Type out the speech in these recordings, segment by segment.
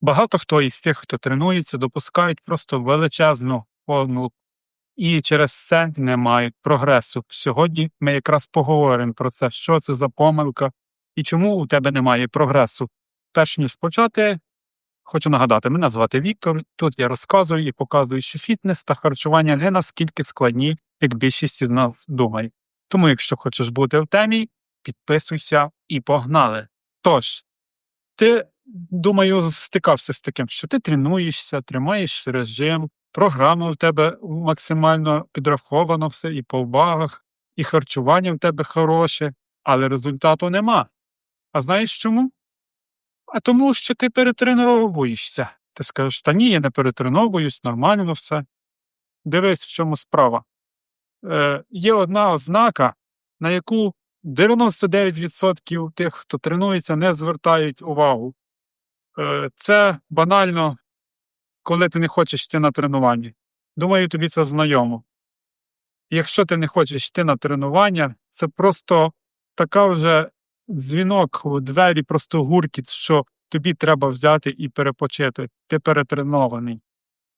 Багато хто із тих, хто тренується, допускають просто величезну помилку і через це не мають прогресу. Сьогодні ми якраз поговоримо про це, що це за помилка і чому у тебе немає прогресу. Перш ніж почати, хочу нагадати, мене звати Віктор. Тут я розказую і показую, що фітнес та харчування не наскільки складні, як більшість із нас думає. Тому, якщо хочеш бути в темі, підписуйся і погнали. Тож, ти, думаю, стикався з таким, що ти тренуєшся, тримаєш режим, програма в тебе максимально підраховано все і по вагах, і харчування в тебе хороше, але результату нема. А знаєш чому? А тому, що ти перетреновуєшся. Ти скажеш, та ні, я не перетреновуюсь, нормально все. Дивись, в чому справа. Е, Є одна ознака, на яку 99% тих, хто тренується, не звертають увагу. Е, Це банально, коли ти не хочеш йти на тренування. Думаю, тобі це знайомо. Якщо ти не хочеш йти на тренування, це просто така вже дзвінок у двері, просто гуркіт, що тобі треба взяти і перепочити. Ти перетренований.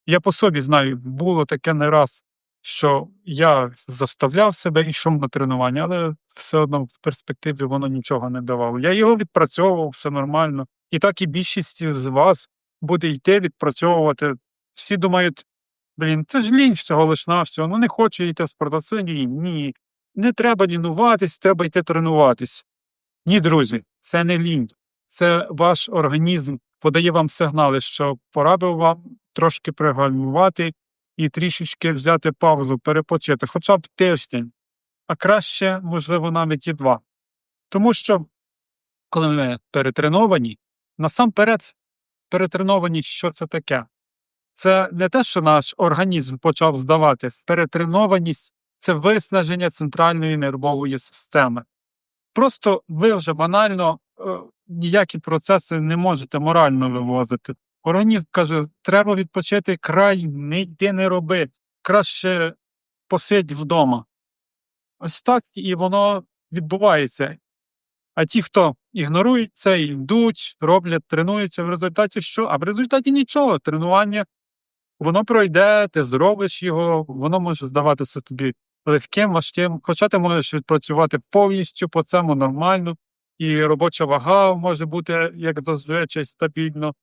Я по собі знаю, було таке не раз, що я заставляв себе йшов на тренування, але все одно в перспективі воно нічого не давало. Я його відпрацьовував, все нормально. І так і більшість з вас буде йти відпрацьовувати. Всі думають, блін, це ж лінь всього лиш навсього, ну не хочу йти в. Ні, ні. Не треба лінуватись, треба йти тренуватись. Ні, друзі, це не лінь. Це ваш організм подає вам сигнали, що пора би вам трошки пригальмувати і трішечки взяти паузу, перепочити, хоча б тиждень, а краще, можливо, навіть і два. Тому що, коли ми перетреновані, насамперед перетренованість, що це таке? Це не те, що наш організм почав здавати. Перетренованість це виснаження центральної нервової системи. Просто ви вже банально е, ніякі процеси не можете морально вивозити. Організм каже, треба відпочити край, не не роби, краще посидь вдома. Ось так і воно відбувається. А ті, хто ігнорують це, йдуть, роблять, тренуються, в результаті що? А в результаті нічого. Тренування воно пройде, ти зробиш його, воно може здаватися тобі легким, важким. Хоча ти можеш відпрацювати повністю по цьому нормально, і робоча вага може бути, як зазвичай, стабільно.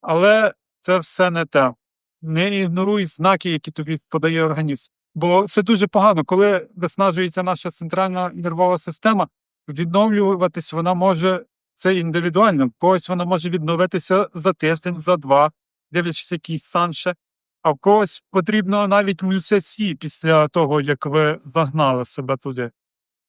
Але це все не те. Не ігноруй знаки, які тобі подає організм. Бо це дуже погано, коли виснажується наша центральна нервова система, відновлюватись вона може це індивідуально. В когось вона може відновитися за тиждень, за два, дивлячись, який стан ще. А в когось потрібно навіть місяці після того, як ви загнали себе туди.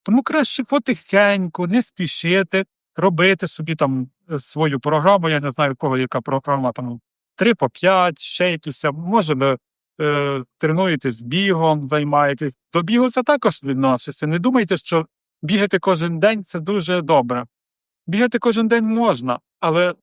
Тому краще потихеньку, не спішити, робити собі там е, свою програму. Я не знаю, в кого яка програма там 3 по 5, ще якісь, може ви е, тренуєтесь бігом, займаєтесь. До бігу це також відноситься. Не думайте, що бігати кожен день це дуже добре. Бігати кожен день можна, але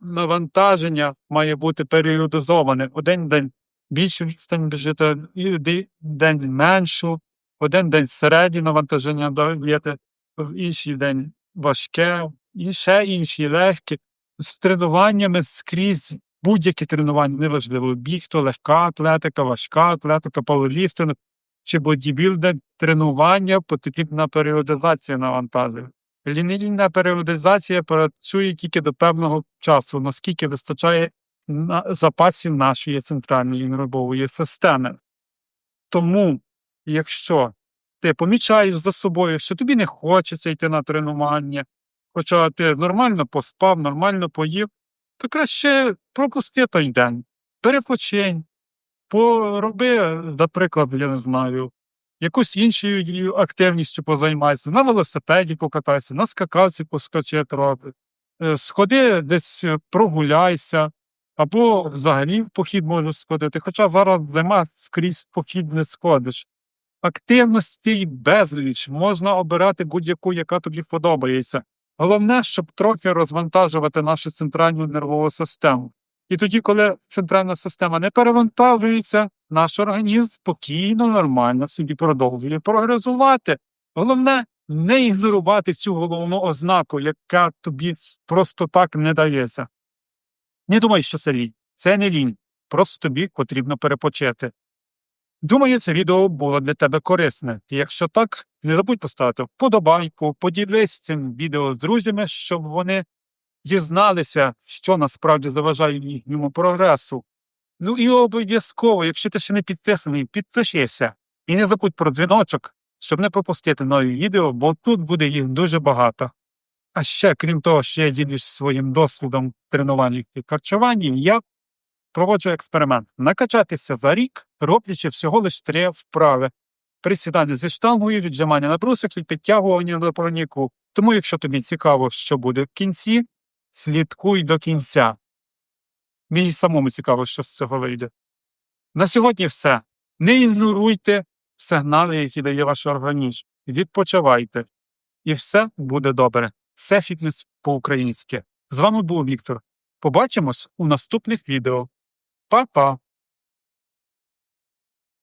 навантаження має бути періодизоване. Один день більшу відстань біжите, і день меншу, один день середнє навантаження даєте, в інший день важке, і ще інші легкі. З тренуваннями скрізь будь-які тренування, неважливо, біг, то легка атлетика, важка атлетика, пауерліфтинг чи бодібілдинг, тренування потрібна періодизація навантаження. Лінійна періодизація працює тільки до певного часу, наскільки вистачає запасів нашої центральної нервової системи. Тому, якщо ти помічаєш за собою, що тобі не хочеться йти на тренування, хоча ти нормально поспав, нормально поїв, то краще пропусти той день, перепочинь, пороби, наприклад, я не знаю, якусь іншою активністю позаймайся, на велосипеді покатайся, на скакалці поскочи трохи, е, сходи десь прогуляйся, або взагалі в похід можеш сходити. Хоча зараз зима скрізь похід не сходиш. Активності безліч, можна обирати будь-яку, яка тобі подобається. Головне, щоб трохи розвантажувати нашу центральну нервову систему. І тоді, коли центральна система не перевантажується, наш організм спокійно, нормально собі продовжує прогресувати. Головне не ігнорувати цю головну ознаку, яка тобі просто так не дається. Не думай, що це лінь. Це не лінь. Просто тобі потрібно перепочити. Думаю, це відео було для тебе корисне. Якщо так, не забудь поставити вподобайку, поділись цим відео з друзями, щоб вони дізналися, що насправді заважає їхньому прогресу. Ну і обов'язково, якщо ти ще не підписаний, підпишися. І не забудь про дзвіночок, щоб не пропустити нові відео, бо тут буде їх дуже багато. А ще, крім того, що я ділюсь своїм досвідом в тренуванні і харчуванні, я проводжу експеримент. Накачатися за рік, роблячи всього лише три вправи. Присідання зі штангою, віджимання на брусик і підтягування на проніку. Тому, якщо тобі цікаво, що буде в кінці, слідкуй до кінця. Мені самому цікаво, що з цього вийде. На сьогодні все. Не ігноруйте сигнали, які дає ваш організм. Відпочивайте. І все буде добре. Це фітнес по-українськи. З вами був Віктор. Побачимось у наступних відео. Па-па!